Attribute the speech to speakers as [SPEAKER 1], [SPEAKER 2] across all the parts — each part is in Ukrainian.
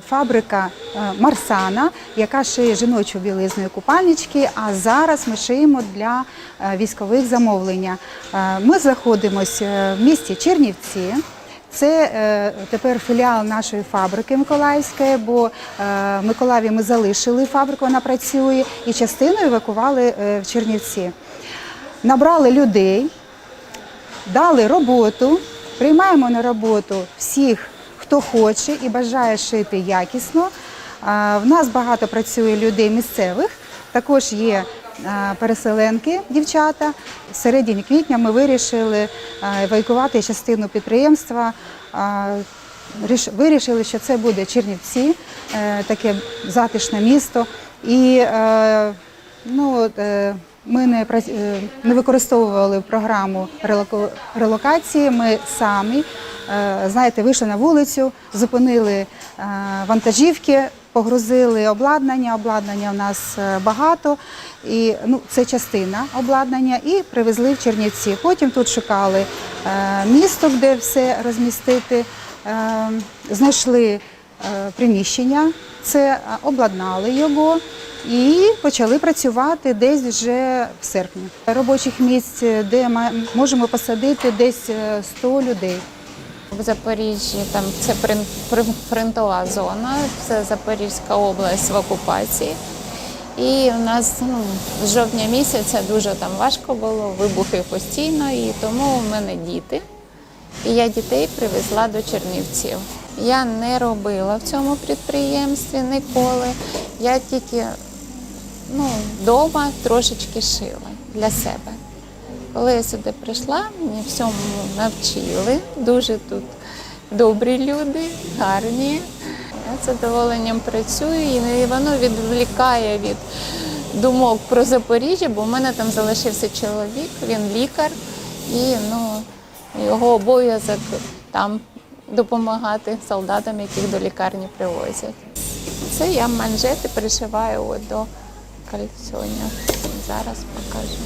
[SPEAKER 1] Фабрика е, Марсана, яка шиє жіночу білизну купальнички. А зараз ми шиємо для е, військових замовлення. Е, Ми знаходимося в місті Чернівці. Це тепер філіал нашої фабрики Миколаївської, бо в Миколаєві ми залишили фабрику, вона працює, і частину евакували в Чернівці. Набрали людей, дали роботу, приймаємо на роботу всіх, хто хоче і бажає шити якісно. В нас багато працює людей місцевих, також є переселенки, дівчата. В середині квітня ми вирішили а, евакуювати частину підприємства. Вирішили, що це буде Чернівці, е, таке затишне місто. І е, ну, е, ми не, е, не використовували програму релокації. Ми самі, е, знаєте, вийшли на вулицю, зупинили е, вантажівки, погрузили обладнання. Обладнання у нас багато, і ну, це частина обладнання, і привезли в Чернівці. Потім тут шукали місто, де все розмістити. Знайшли приміщення, це е, обладнали його і почали працювати десь вже в серпні. Робочих місць, де ми можемо посадити десь е, 100 людей.
[SPEAKER 2] В Запоріжжі там це прин- прин- зона, це Запорізька область в окупації. І у нас ну, з жовтня місяця дуже там важко було, вибухи постійно, і тому у мене діти. І я дітей привезла до Чернівців. Я не робила в цьому підприємстві ніколи. Я тільки ну, вдома трошечки шила для себе. Коли я сюди прийшла, мені всьому навчили. Дуже тут добрі люди, гарні. Я з задоволенням працюю і воно відвлікає від думок про Запоріжжя, бо в мене там залишився чоловік, він лікар, і ну, його обов'язок там допомагати солдатам, яких до лікарні привозять. Це я манжети пришиваю от до кальцоня. Зараз покажу.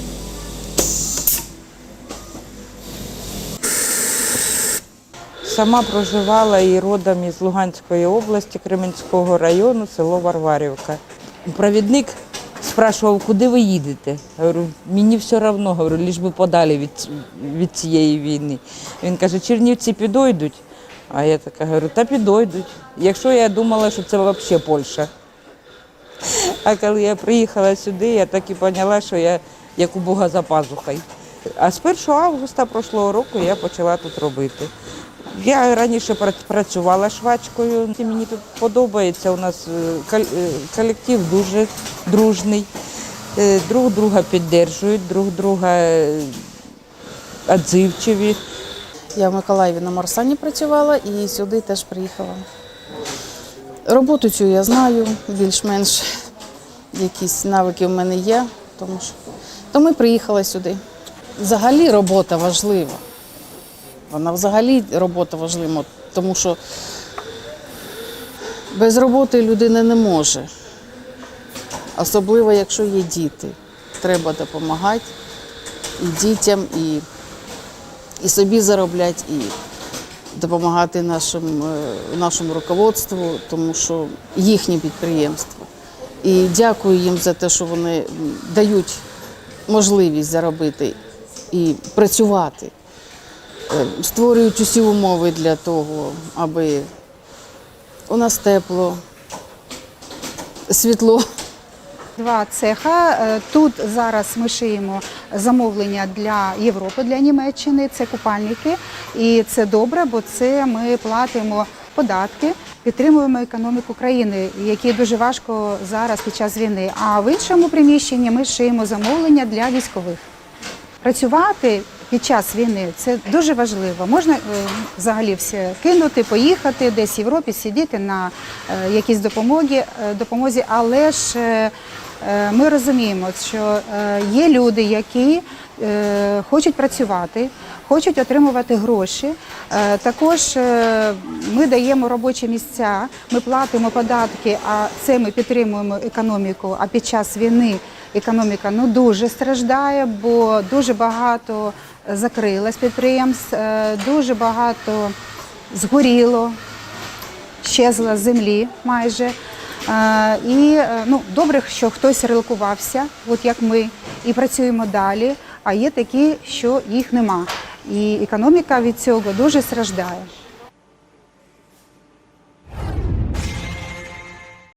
[SPEAKER 3] Сама проживала і родом із Луганської області, Кременського району, село Варварівка. Провідник спрашував, куди ви їдете. Я говорю, мені все одно, говорю, ліж би подалі від, від цієї війни. Він каже, Чернівці підойдуть. А я така говорю, та підойдуть. Якщо я думала, що це взагалі Польща. А коли я приїхала сюди, я так і поняла, що я як у Бога за пазухою. А з 1 августа прошлого року я почала тут робити. Я раніше працювала швачкою. Мені тут подобається. У нас е, е, колектив дуже дружний. Е, Друг друга підтримують, друг друга відзивчиві.
[SPEAKER 4] Я в Миколаєві на Марсані працювала і сюди теж приїхала. Роботу цю я знаю, більш-менш якісь навики в мене є, тому що тому і приїхала сюди. Взагалі робота важлива. Вона взагалі робота важлива, тому що без роботи людина не може. Особливо, якщо є діти. Треба допомагати і дітям, і і собі заробляти, і допомагати нашим, е, нашому руководству, тому що їхнє підприємство. І дякую їм за те, що вони дають можливість заробити і працювати, Е, створюють усі умови для того, аби у нас тепло, світло.
[SPEAKER 1] Два цеха. Е, Тут зараз ми шиємо замовлення для Європи, для Німеччини. Це купальники, і це добре, бо це ми платимо податки, підтримуємо економіку країни, які дуже важко зараз під час війни. А в іншому приміщенні ми шиємо замовлення для військових. Працювати під час війни це дуже важливо. Можна е, взагалі все кинути, поїхати десь в Європі, сидіти на е, якійсь е, допомозі, але ж ми розуміємо, що е, є люди, які е, хочуть працювати, хочуть отримувати гроші. Е, Також е, ми даємо робочі місця, ми платимо податки, а це ми підтримуємо економіку. А під час війни економіка ну дуже страждає, бо дуже багато закрилось підприємств, е, дуже багато згоріло. щезла з землі майже. І е, ну, добре, що хтось релокувався, от як ми, і працюємо далі. А є такі, що їх нема. І економіка від цього дуже страждає.